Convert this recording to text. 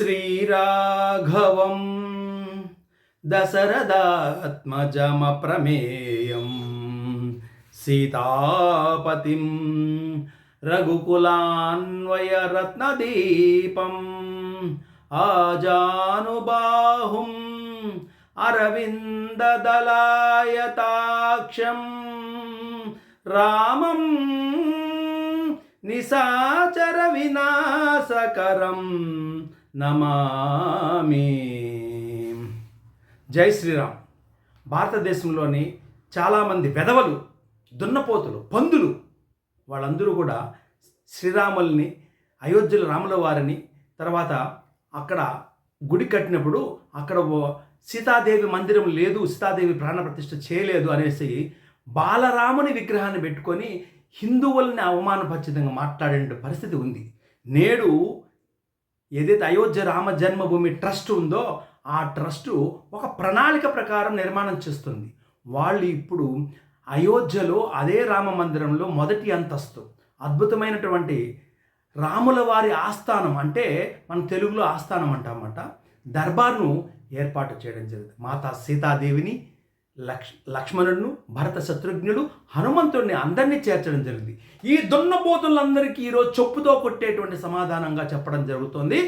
శ్రీరాఘవం దశరథాత్మజమప్రమేయం సీతాపతిం రఘుకులాన్వయరత్నదీపం ఆజానుబాహుం అరవిందదలాయతాక్షం రామం నిశాచర వినాశకరం నమామి. జై శ్రీరామ్. భారతదేశంలోని చాలామంది వెధవలు దున్నపోతులు పందులు వాళ్ళందరూ కూడా శ్రీరాముల్ని అయోధ్యలో రాముల వారిని తర్వాత అక్కడ గుడి కట్టినప్పుడు అక్కడ ఓ- సీతాదేవి మందిరం లేదు సీతాదేవి ప్రాణప్రతిష్ఠ చేయలేదు అనేసి బాలరాముని విగ్రహాన్ని పెట్టుకొని హిందువుల్ని అవమానపరిచితంగా మాట్లాడే పరిస్థితి ఉంది. నేడు ఏదైతే అయోధ్య రామ జన్మభూమి ట్రస్ట్ ఉందో ఆ ట్రస్టు ఒక ప్రణాళిక ప్రకారం నిర్మాణం చేస్తుంది. వాళ్ళు ఇప్పుడు అయోధ్యలో అదే రామ మందిరంలో మొదటి అంతస్తు అద్భుతమైనటువంటి రాముల వారి ఆస్థానం అంటే మన తెలుగులో ఆస్థానం అంటామట. దర్బార్ను ఏర్పాటు చేయడం జరిగింది. మాతా సీతాదేవిని లక్ష్ లక్ష్మణుడును భరత శత్రుఘ్నుడు హనుమంతుడిని అందరినీ చేర్చడం జరిగింది. ఈ దున్నపోతులందరికీ ఈరోజు చొప్పుతో కొట్టేటువంటి సమాధానంగా చెప్పడం జరుగుతుంది.